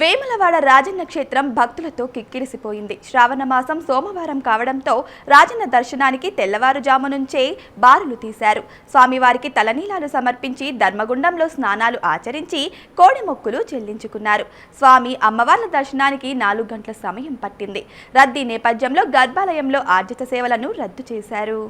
వేములవాడ రాజన్న క్షేత్రం భక్తులతో కిక్కిరిసిపోయింది. శ్రావణ మాసం సోమవారం కావడంతో రాజన్న దర్శనానికి తెల్లవారుజాము నుంచే బారులు తీశారు. స్వామివారికి తలనీలాలు సమర్పించి ధర్మగుండంలో స్నానాలు ఆచరించి కోడి మొక్కులు చెల్లించుకున్నారు. స్వామి అమ్మవార్ల దర్శనానికి నాలుగు గంటల సమయం పట్టింది. రద్దీ నేపథ్యంలో గర్భాలయంలో ఆర్జిత సేవలను రద్దు చేశారు.